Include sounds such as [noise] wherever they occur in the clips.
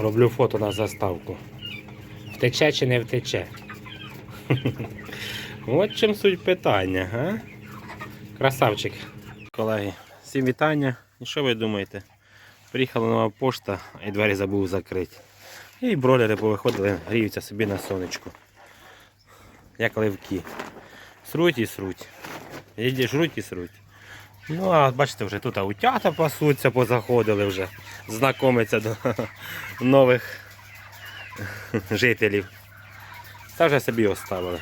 Роблю фото на заставку. Втече чи не втече? [laughs] От чим суть питання, а? Красавчик. Колеги, всім вітання. І що ви думаєте? Приїхала нова пошта і двері забув закрити. І бролери повиходили, гріються собі на сонечку. Як ливки. Сруть і сруть. Їді жруть і сруть. Ну, а бачите, вже тут утята пасуться, позаходили вже. Знакомиться до [laughs] нових [laughs] жителів. Це вже собі оставили.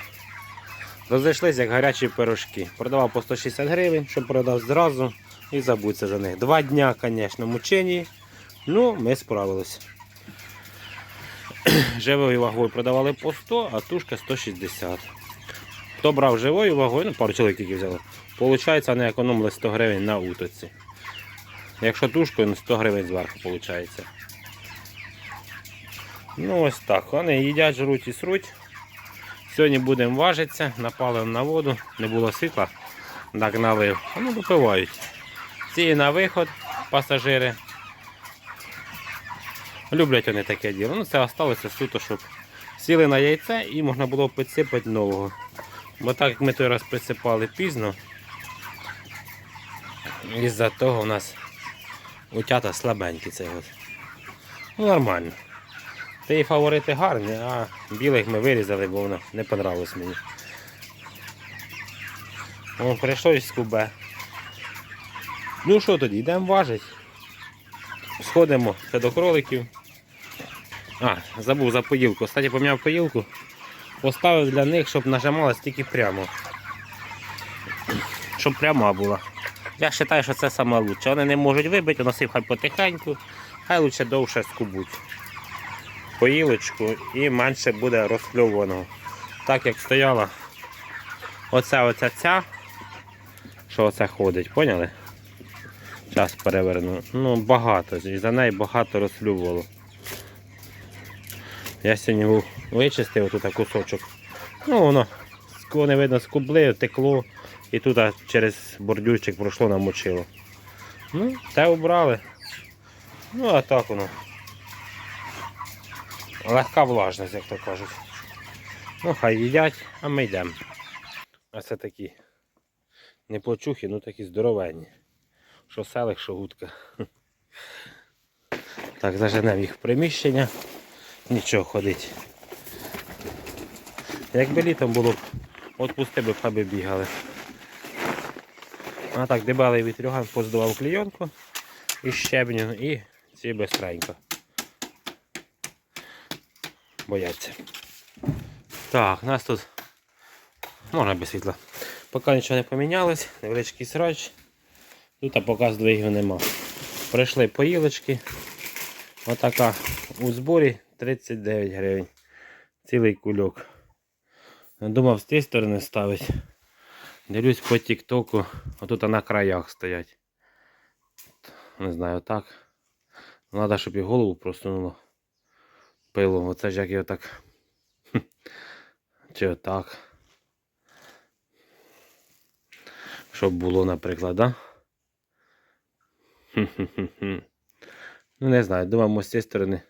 Розійшлися як гарячі пирожки. Продавав по 160 гривень, щоб продав зразу і забудься за них. Два дня, звісно, мучені. Ну, ми справилися. [clears throat] Живою вагою продавали по 100, а тушка 160. Хто брав живою вагою, ну пару чоловік тільки взяли. Получається, вони економили 100 гривень на утоці. Якщо тушкою, ну 100 гривень зверху виходить. Ну ось так. Вони їдять, жруть і сруть. Сьогодні будемо важитися, напалимо на воду, не було світла, так налив. Ну допивають. Ці на виход пасажири. Люблять вони таке діло. Ну це залишилося суто, щоб сіли на яйце і можна було підсипати нового. Бо так як ми той раз присипали пізно, із-за того у нас утята слабенькі цей год. Ну нормально. Та і фаворити гарні, а білих ми вирізали, бо воно не понравилось мені. О, прийшлось з кубе. Ну що тоді, йдемо важити. Сходимо ще до кроликів. А, забув за поїлку. Кстати, поміняв поїлку. Поставив для них, щоб нажималась тільки прямо. Щоб пряма була. Я вважаю, що це лучше. Вони не можуть вибити, носив хай потихеньку, хай лучше довше скубуть поїлочку і менше буде розхльованого. Так як стояла оця оця ця, що оце ходить, поняли? Зараз переверну. Ну, багато, і за неї багато розхлювало. Я сьогодні вичистив тут кусочок. Ну воно не видно скубли, текло і тут через бордюрчик пройшло намочило. Ну, те обрали. Ну а так воно. Легка влажність, як то кажуть. Ну, хай їдять, а ми йдемо. А це такі не почухи, ну такі здоровенні. Що селих, що гудка. [laughs] Так, заженемо їх в приміщення. Нічого ходить. Якби літом було, б, отпусти би, хай би бігали. А так, дебелий вітрюган поздував клійонку із щебню і ці безстренько бояться. Так, нас тут можна без світла. Поки нічого не помінялось, невеличкий срач. Тут поки здвигів нема. Прийшли поїлочки. Отака у зборі 39 гривень. Цілий кульок. Думав з тієї сторони ставити. Дивлюсь по тіктоку. Отут на краях стоять. Не знаю, так. Треба, щоб і голову просунуло пилом. Оце ж як його так. Чи отак. Щоб було, наприклад, да? Ну не знаю, думаємо з цієї сторони.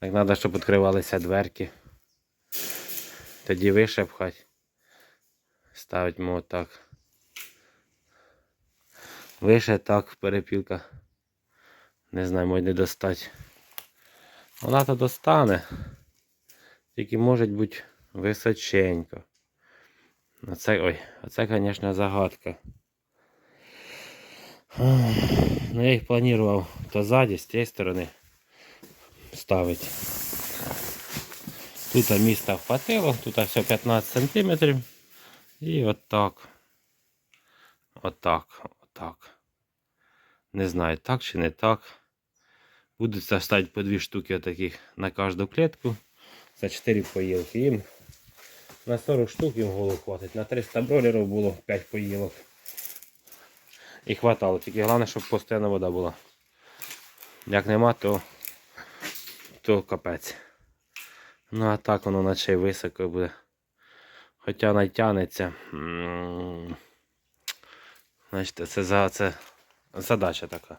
Так треба, щоб відкривалися дверки. Тоді вище пхать. Ставимо отак. Вище так, перепілка. Не знаю, може не достать. Вона то достане. Тільки може бути височенько. Оце, ой, оце, звісно, загадка. Ну, я їх планував то ззаді, з тієї сторони ставити. Тут міста вхватило, тут все 15 см. І отак. Отак, отак. Не знаю, так чи не так. Будуть ставити по дві штуки таких на кожну клітку. За 4 поїлки. Їм на 40 штук їм голову хватить. На 300 бролерів було 5 поїлок. І хватало. Тільки головне, щоб постійна вода була. Як нема, то, то капець. Ну а так воно наче й високо буде. Хоча натягнеться. Значить, це, за, це задача така.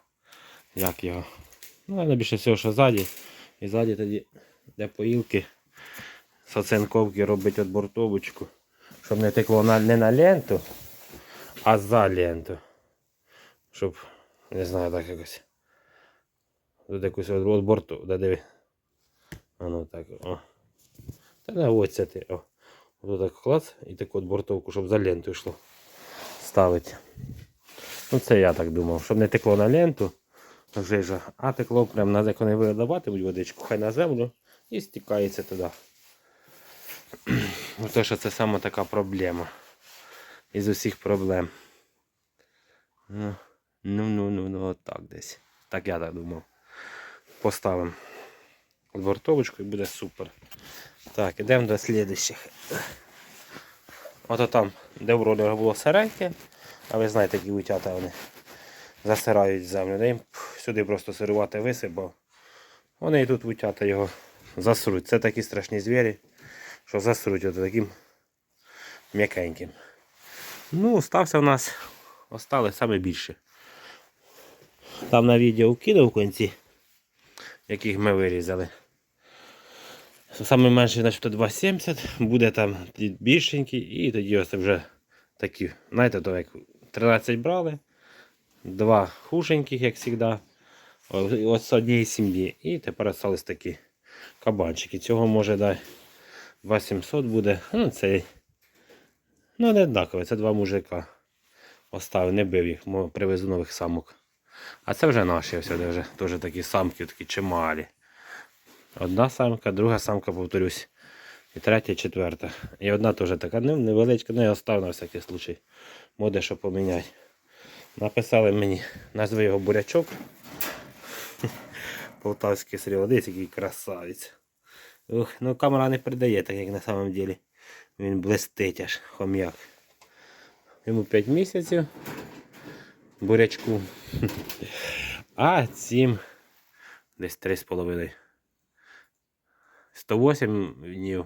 Як його. Ну, але більше всього, що ззаді І ззаді тоді для поїлки з оцинковки робить отбортовочку, щоб не текло на, не на ленту, а за ленту. Щоб, не знаю, так якось. Тут якусь от, от борту, да диви. А ну так, о. Та ось це ти, о. Ось так клац і таку от бортовку, щоб за ленту йшло. Ставить. Ну це я так думав, щоб не текло на ленту. Жижа, а текло прямо на як вони видаватимуть водичку, хай на землю і стікається туди. Те, що це саме така проблема. Із усіх проблем. Ну, ну, ну, ну, ну от так десь. Так я так думав. Поставимо бортовочку і буде супер. Так, йдемо до слідчих. Ото там, де в ролі було сиреньке, а ви знаєте, які утята вони засирають землю. Я їм сюди просто сирувати висипав. Вони і тут утята його засруть. Це такі страшні звірі, що засруть ото таким м'якеньким. Ну, стався у нас, осталось саме більше. Там на відео вкинув в кінці, яких ми вирізали. Саме менший, значить, 2,70, буде там більшенький, і тоді ось вже такі, знаєте, то як 13 брали, два хушеньких, як завжди, ось з однієї сім'ї. І тепер остались такі кабанчики. Цього може дай 2700 буде. Ну, цей, ну, не однаково, це два мужика. Оставив, не бив їх, привезу нових самок. А це вже наші, ось вже теж такі самки, такі чималі. Одна самка, друга самка, повторюсь. І третя, четверта. І одна теж така невеличка, ну я оставив на всякий случай. Буде що поміняти. Написали мені, назви його бурячок. [laughs] Полтавський серіал. Дивіться, який красавець. Ух, ну камера не передає, так як на самом деле. Він блистить аж хом'як. Йому 5 місяців. Бурячку. [laughs] А цим десь 3,5. 108 днів.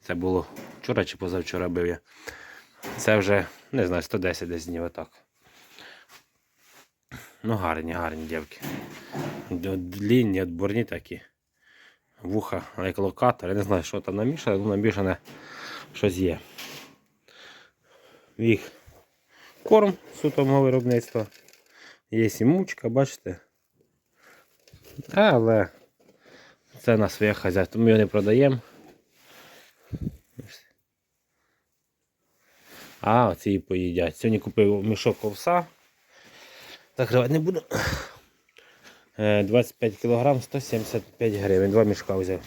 Це було вчора чи позавчора бив я. Це вже, не знаю, 110 десь днів отак. Ну, гарні, гарні дівки. Длінні, отборні такі. Вуха, як локатор. Я не знаю, що там намішане, але намішане щось є. Їх корм сутомого виробництва. Є і мучка, бачите. Але це на своє хазяйство. Ми його не продаємо. А, оці і поїдять. Сьогодні купив мішок овса. Закривати не буду. Е, 25 кг 175 гривень. Два мішка взяв.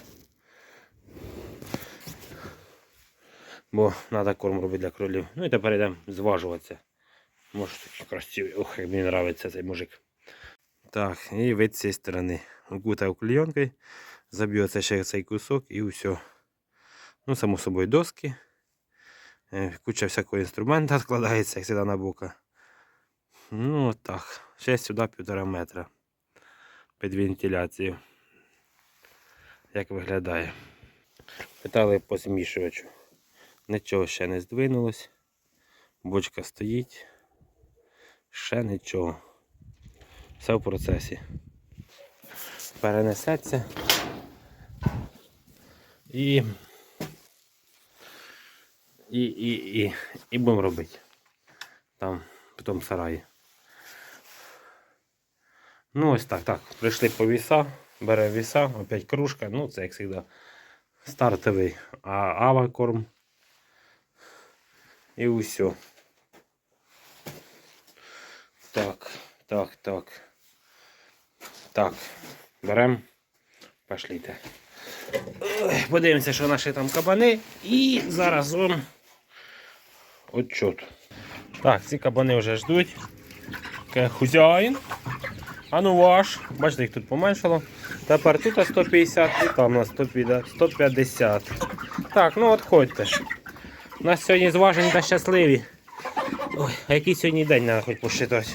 Бо треба корм робити для кролів. Ну і тепер йдемо зважуватися. Може такий красивий. Ох, як мені подобається цей мужик. Так, і вид з цієї сторони. Укутав клейонкою, заб'ється ще цей кусок і все. Ну, само собою доски. Е, Куча всякого інструменту складається, [laughs] як завжди на бока. Ну так. Ще сюди півтора метра. Під вентиляцію. Як виглядає. Питали по змішувачу. Нічого ще не здвинулось. Бочка стоїть. Ще нічого. Все в процесі. Перенесеться. І. І, і, і, і будемо робити. Там, тому сараї. Ну ось так, так. Прийшли по віса, бере віса, опять кружка, ну це як завжди стартовий а, авакорм. І усе. Так, так, так. Так, беремо. Пошліте. Подивимося, що наші там кабани. І зараз вам отчет. Так, ці кабани вже ждуть. Хузяїн. А ну ваш. Бачите, їх тут поменшало. Тепер тут 150 і там у нас 150. 150. Так, ну от ходьте. У нас сьогодні зважені та щасливі. Ой, а який сьогодні день треба хоч посчитати?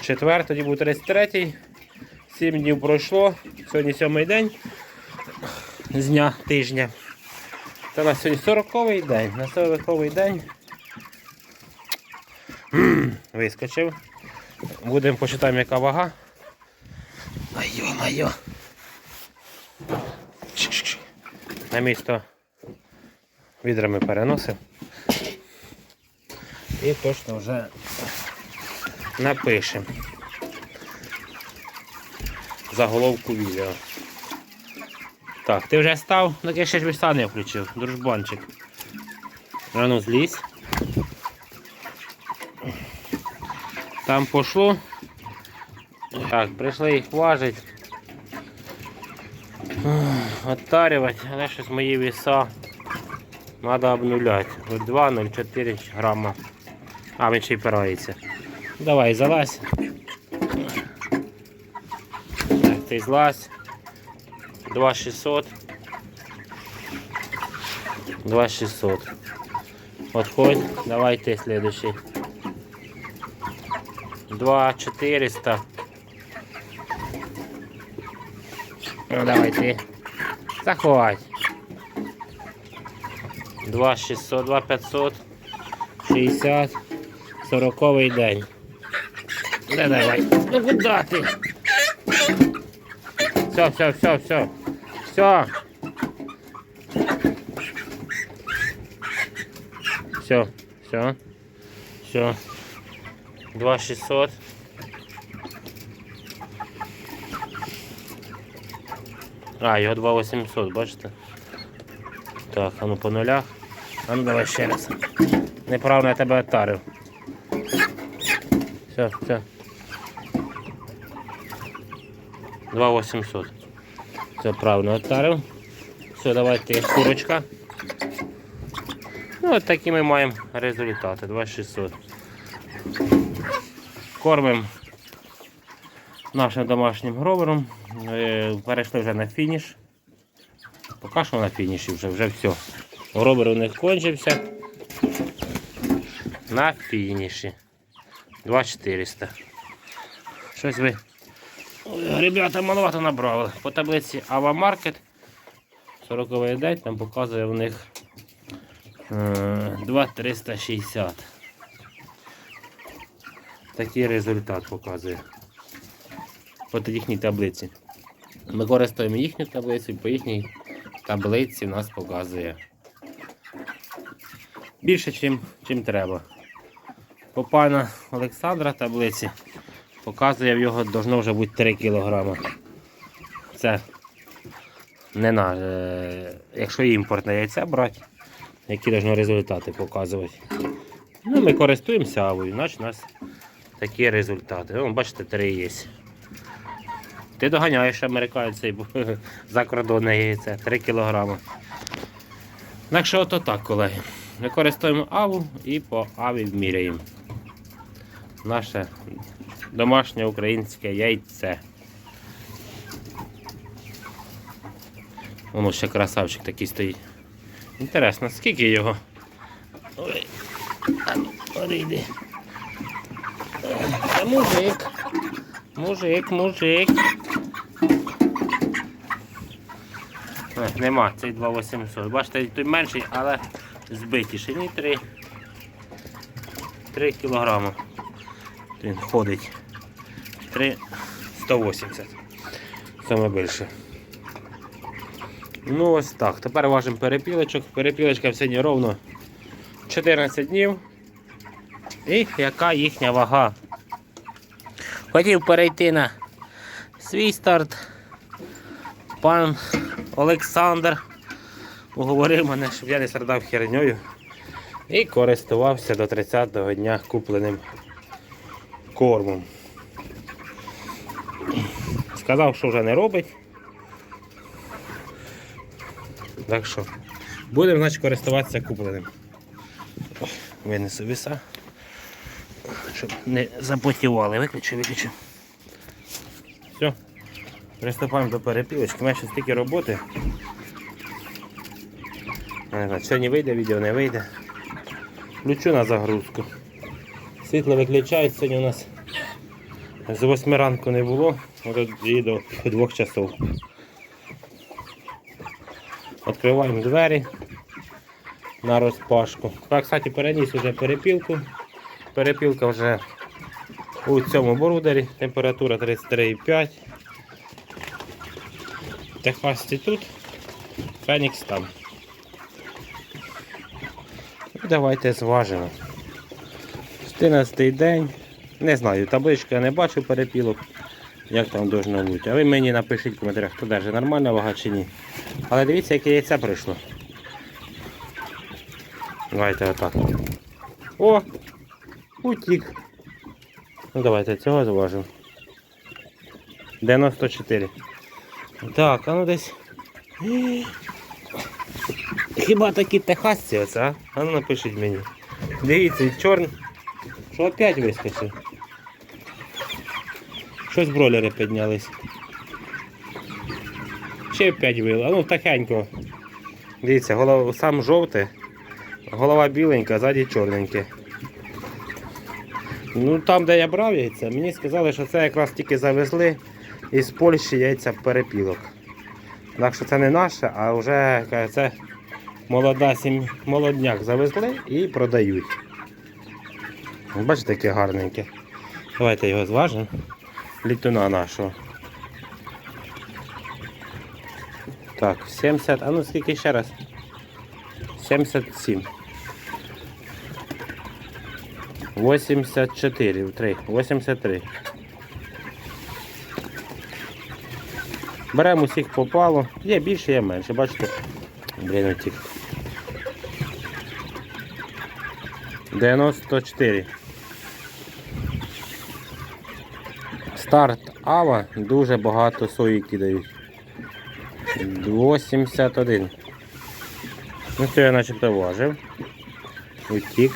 Четвер, тоді був 33-й. 7 днів пройшло. Сьогодні сьомий день з дня тижня. Це у нас сьогодні 40-й день. На 40-й день вискочив. Будемо почитаємо, яка вага. Ай йо-майо. На місто відрами переносив. І точно вже напишемо заголовку відео. Так, ти вже став? Так я ще ж віса не включив, дружбанчик. Рано злізь. Там пошло. Так, прийшли їх важить. Оттарювати, але щось мої віса. Треба обнуляти. 2,04 грама. А, він ще й пирається. Давай, залазь. Так, ти злазь. 2600. 2600. Отходь, давай ты следующий. 2400. Ну давай ты. Заходь. 2600, 2500. 60. 40 день. Да давай. Ну куда ты? Все, все, все, все. Все. Все, все. Все. 2600. А, його 2800, бачите? Так, а ну по нулях. А ну давай ще раз. Неправильно я тебе отарив. Все, все. 2800. Все правильно отарив. Все, давайте курочка. Ну, от такі ми маємо результати. 2600. Кормимо нашим домашнім гровером. Е, Перейшли вже на фініш. Поки що на фініші вже, вже все. Гробер у них кончився. На фініші. 2400. Щось ви Ребята маловато набрали. По таблиці Ава Market 40 день там показує в них е, 2360. Такий результат показує. От їхній таблиці. Ми користуємо їхню таблицю, по їхній таблиці нас показує більше, чим, чим треба. По пана Олександра таблиці показує в його должно вже бути 3 кг. Це не на, е, якщо імпортне яйце брати, які должно результати показувати. Ну, ми користуємося авою, значить у нас такі результати. Вон, бачите, 3 є. Ти доганяєш американців бо [laughs] закордонне яйце 3 кг. Так що так, колеги. Ми користуємо аву і по аві вміряємо. Наше домашнє українське яйце. Воно ще красавчик такий стоїть. Інтересно, скільки його? Ой, а ну, орійди. Це мужик. Мужик, мужик. Е, Нема, цей 2800. Бачите, той менший, але збитіший. Ні, 3. 3 кілограми. Він ходить. 3 180. Саме більше. Ну ось так. Тепер важимо перепілочок. Перепілочка сьогодні ровно 14 днів. І яка їхня вага? Хотів перейти на свій старт. Пан Олександр уговорив мене, щоб я не страдав херньою. І користувався до 30-го дня купленим кормом. Сказав, що вже не робить. Так що, будемо значить, користуватися купленим. Винесу віса, щоб не запотівали. Виключу, виключу. Все. Приступаємо до перепілочки. У мене ще стільки роботи. Сьогодні вийде відео, не вийде. Включу на загрузку. Світло виключають, сьогодні у нас з 8 ранку не було, і до 2 часов. Відкриваємо двері на розпашку. Так, кстати, переніс вже перепілку. Перепілка вже у цьому брудері, температура 33,5. Техасці тут, Фенікс там. Ну, Давайте зважимо. 14 день. Не знаю, табличку я не бачу перепілок, як там должно бути. А ви мені напишіть в коментарях, хто держить, нормальна вага чи ні. Але дивіться, яке яйце прийшло. Давайте отак. О! Утік. Ну давайте цього зважимо. 94. Так, а ну десь. [gasps] Хіба такі техасці оце, а? А ну напишіть мені. Дивіться, і чорн. Що опять вискочив? Щось бройлери піднялись. Ще опять вило. А ну тихенько. Дивіться, голова сам жовтий, голова біленька, ззаді чорненьке. Ну там, де я брав яйця, мені сказали, що це якраз тільки завезли із Польщі яйця перепілок. Так що це не наше, а вже це молода сім... молодняк завезли і продають. Бачите, яке гарненьке. Давайте його зважимо. Літуна нашого. Так, 70, а ну скільки ще раз? 77. 84, 3, 83. Беремо усіх попало. Є більше, є менше. Бачите? Блін, отік. 94. Старт Ава дуже багато сої кидають. 81. Ну це я начебто важив. Утік.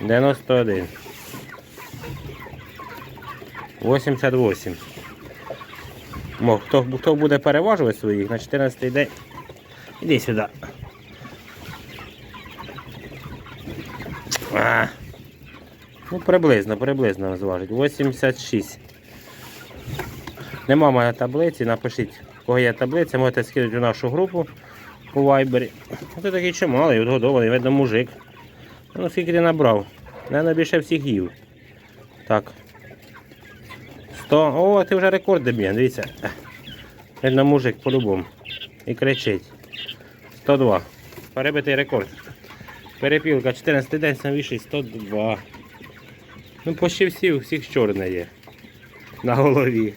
91. 88. Мо, хто, хто буде переважувати своїх на 14 день? Іди сюди. А. Ну, приблизно, приблизно зважить. 86. Нема мене таблиці, напишіть, у кого є таблиця, можете скинути в нашу групу по вайбері. Це такий чималий, відгодований, видно мужик. Ну, скільки ти набрав? Наверно, більше всіх їв. Так. 100. О, ти вже рекорди б'є, дивіться. Видно мужик по-любому. І кричить. 102. Перебитий рекорд. Перепілка 14 день саміший 102. Ну, почти всі, у всіх чорне є. На голові.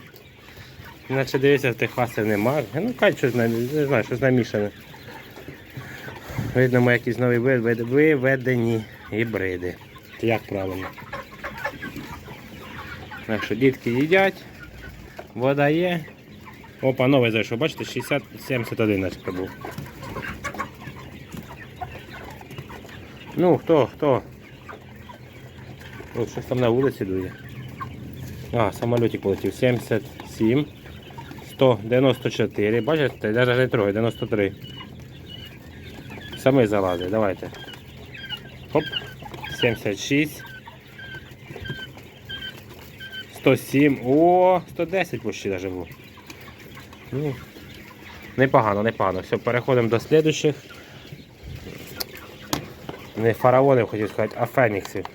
Іначе дивіться, в Техасі нема. Ну, кай щось не знаю, щось намішане. Видно, ми якісь нові виведені гібриди. Як правильно? Так що дітки їдять, вода є. Опа, новий зайшов, бачите, 60-71 начебто був. Ну, хто, хто? О, щось там на вулиці дує. А, самолітик полетів. 77, 194. Бачите, навіть не трогай, 93. Самий залазить, давайте. Хоп. 76. 107. О, 110 почти даже був. Ну, непогано, непогано. Все, переходимо до слідуючих. Не фараонів хотів сказати, а феніксів.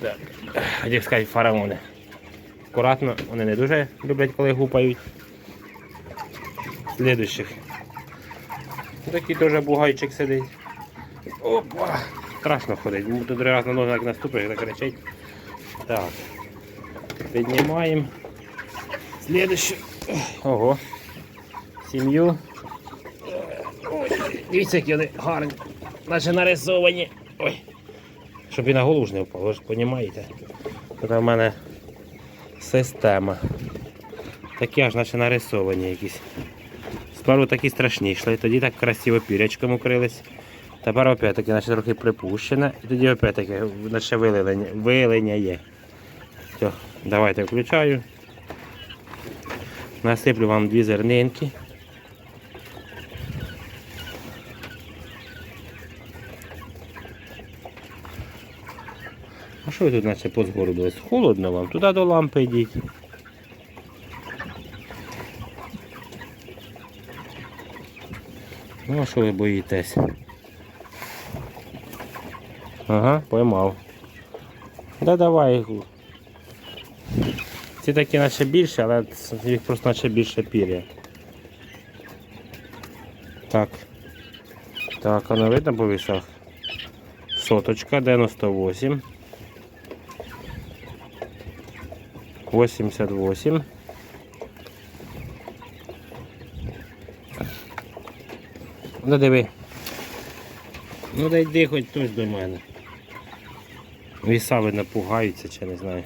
Так. Хотів сказати фараони. Акуратно, вони не дуже люблять, коли гупають. Слідуючих. Такий теж бугайчик сидить. Опа! Страшно ходить. Тут другий раз на ногу як наступиш, так кричить. Так. Піднімаємо. Слідуючу. Ого. Сім'ю. Дивіться, які вони гарні. Наче нарисовані. Ой. Щоб і на голову ж не впав, ви ж розумієте. Тут в мене система. Такі аж наче нарисовані якісь. Спершу такі страшні йшли, тоді так красиво пірячком укрились. Тепер опять-таки наче трохи припущене, і тоді опять-таки наче вилення, вилення є. Все, давайте включаю. Насиплю вам дві зернинки. А що ви тут наче позгородились? Холодно вам, туди до лампи йдіть. Ну, а що ви боїтесь? Ага, поймав. Да давай. Ці такі наче більше, але їх просто наче більше пір'я. Так. Так, воно видно по вісах. Соточка 98. 88. Ну диви. Ну дай йди хоч хтось до мене. Віса видно пугаються чи не знаю.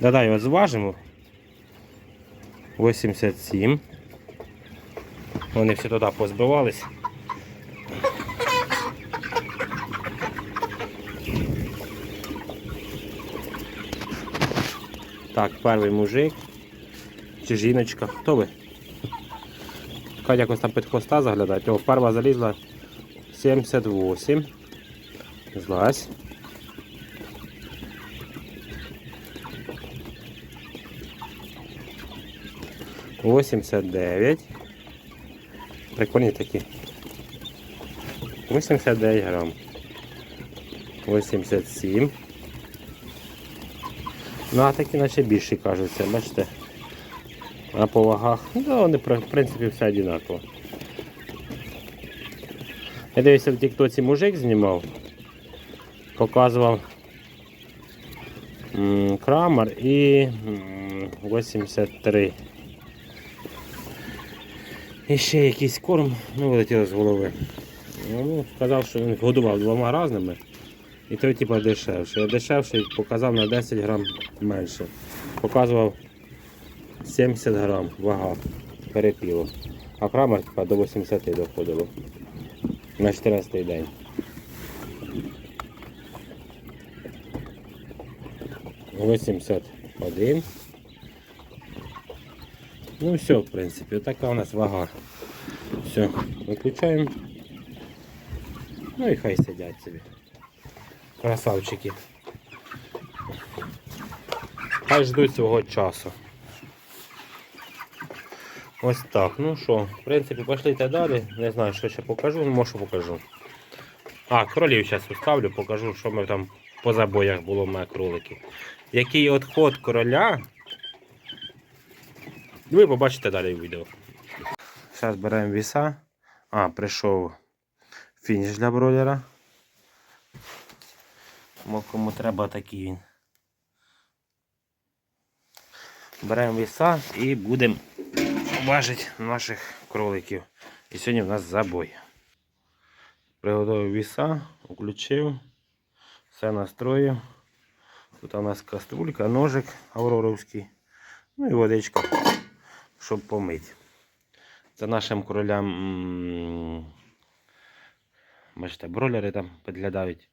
Да-да, його зважимо. 87. Вони всі туди позбивались. Так, перший мужик. Чи жіночка. Хто ви? Хай якось там під хвоста заглядать. О, перша залізла 78. Злазь. Восемьдесят дев'ять. Прикольні такі. 89 грам. 87. Ну, а такі наче більші кажуться, бачите? А по вагах, ну вони в принципі все однаково. Я дивився в тіктоці мужик знімав, показував м, Крамер і м, 83. І ще якийсь корм, ну вилетіло з голови. Ну, сказав, що він годував двома різними. І той типа дешевший. Дешевший показав на 10 грам менше. Показував 70 грам вага перепілу. А крамер типа, до 80 доходило. На 14 день. Восемьдесят один. Ну все, в принципі, така у нас вага. Все, виключаємо. Ну і хай сидять собі. Красавчики. Хай ждуть свого часу. Ось так. Ну що, в принципі, пошлите далі. Не знаю, що ще покажу, ну може покажу. А, кролів зараз вставлю, покажу, що ми там по забоях було в мене кролики. Який відход короля. Ви побачите далі в відео. Зараз беремо віса. А, прийшов фініш для бройлера. Кому треба такий він. Беремо віса і будемо важити наших кроликів. І сьогодні в нас забой. Приготував віса, включив, все настроїв. Тут у нас каструлька, ножик авроровський, ну і водичка, щоб помити. Це нашим кролям, бачите, бролери там підглядають.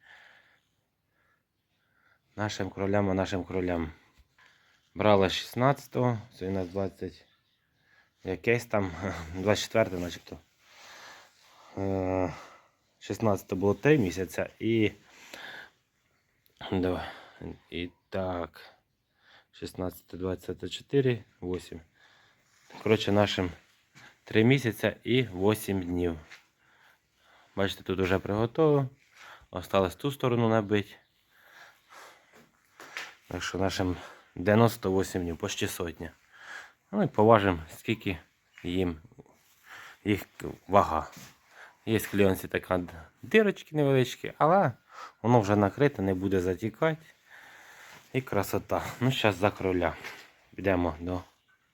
Нашим кролям, а нашим кролям. Брала 16-го, сьогодні у нас 20. Якесь там [laughs] 24 начебто. Е, 16 було 3 місяця і. Давай. І так. 16, 24, 8. Коротше, нашим 3 місяця і 8 днів. Бачите, тут вже приготово. Осталось ту сторону набити. Так що нашим 98 днів, почти сотня. Ну і поважимо, скільки їм їх вага. Є в кліонці така дирочки невеличкі, але воно вже накрите, не буде затікати. І красота. Ну, зараз за кроля. Підемо до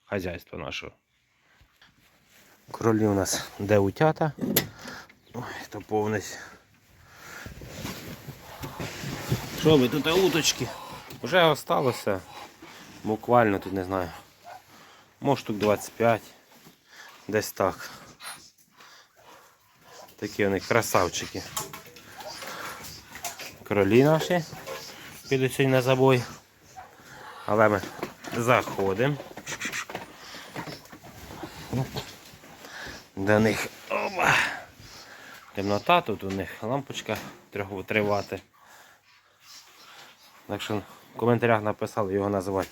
хазяйства нашого. Кролі у нас де утята. Ой, то повнить. Що ви тут уточки? Вже осталося. Буквально тут не знаю. Може штук 25. Десь так. Такі вони красавчики. Кролі наші. Підуть сьогодні на забой. Але ми заходимо. До них опа. Темнота, тут у них лампочка трьох- три вати. Так що в коментарях написали його називати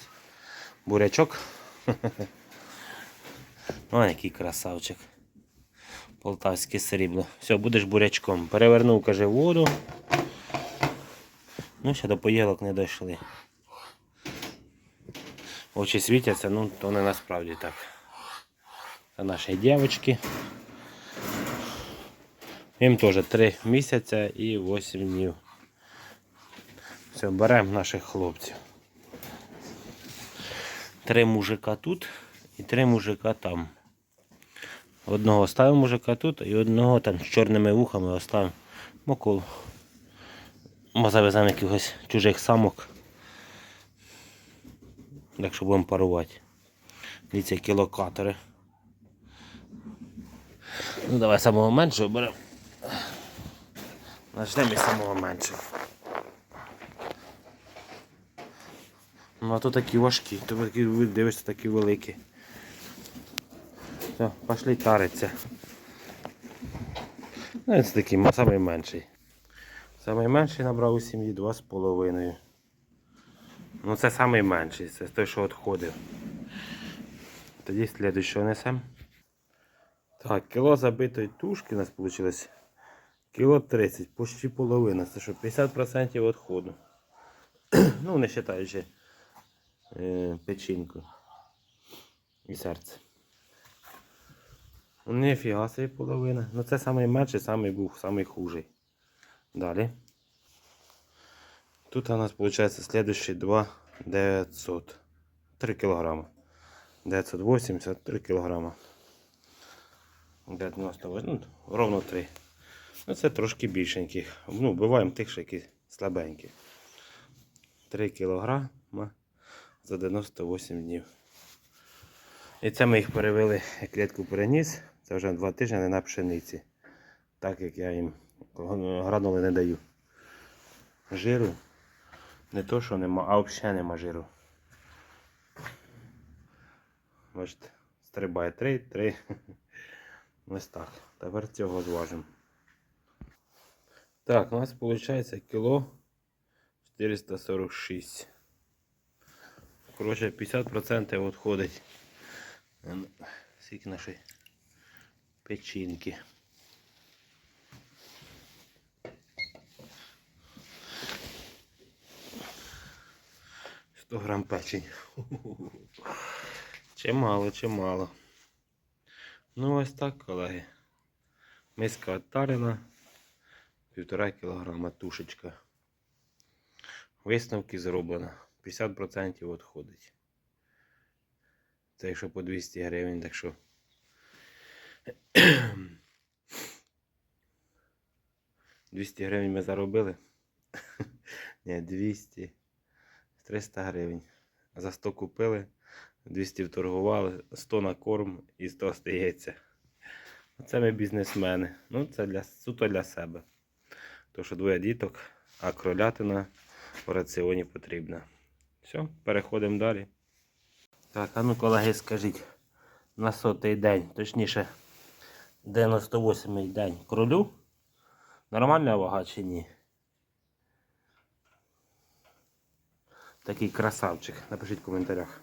бурячок. Ой, [laughs] який красавчик. Полтавське срібло. Все, будеш бурячком. Перевернув, каже, воду. Ну, ще до поїлок не дійшли. очі світяться, ну то не насправді так. Це наші дівчатки. Їм теж 3 місяці і 8 днів. Все, беремо наших хлопців. Три мужика тут і три мужика там. Одного ставимо мужика тут і одного там з чорними вухами оставимо мокол. Ми завеземо якихось чужих самок. Якщо будемо парувати. Дивіться, які локатори. Ну давай самого меншого беремо. Начнемо із самого меншого. Ну а то такі важкі, то такі дивишся такі великі. Все, пошли тариться. Ну, це такий самий менший. Самий менший набрав у сім'ї 2,5. Ну це самий менший, це той, що відходив. Тоді слідуючого несемо. Так, кіло забитої тушки у нас вийшло. Кіло 30, почти половина. Це що 50% відходу. [clears throat] ну, не вважаючи печінку і серце. Нифіга собі половина. Ну це самий менший, самий був, самий хужий. Далі. Тут у нас виходить следующий 2 900. 3 кілограма. 980, 3 кілограма. 98, ну, ровно 3. Ну це трошки більшеньких. Ну, буваємо тих, що які слабенькі. 3 кілограма за 98 днів. І це ми їх перевели, я клітку переніс. Це вже два тижні не на пшениці. Так як я їм гранули не даю. Жиру. Не то, що нема, а взагалі нема жиру. Бачите, стрибає 3, 3. Ось. Тепер цього зважимо. Так, у нас виходить кіло 446. Коротше, 50% відходить. Скільки нашої печінки. Сто грам печень. [laughs] Чимало, чимало. Ну ось так, колеги. Миска отарена. Півтора кілограма тушечка. Висновки зроблено. 50% відходить. Це якщо по 200 гривень, так що. [clears throat] «200 гривень ми заробили. [laughs] Ні, 200. 300 гривень. За 100 купили, 200 вторгували, 100 на корм і 100 остається. Оце ми бізнесмени. Ну, це для, суто для себе. То, що двоє діток, а кролятина в раціоні потрібна. Все, переходимо далі. Так, а ну, колеги, скажіть, на сотий день, точніше, 98-й день кролю. Нормальна вага чи ні? Такий красавчик. Напишіть в коментарях.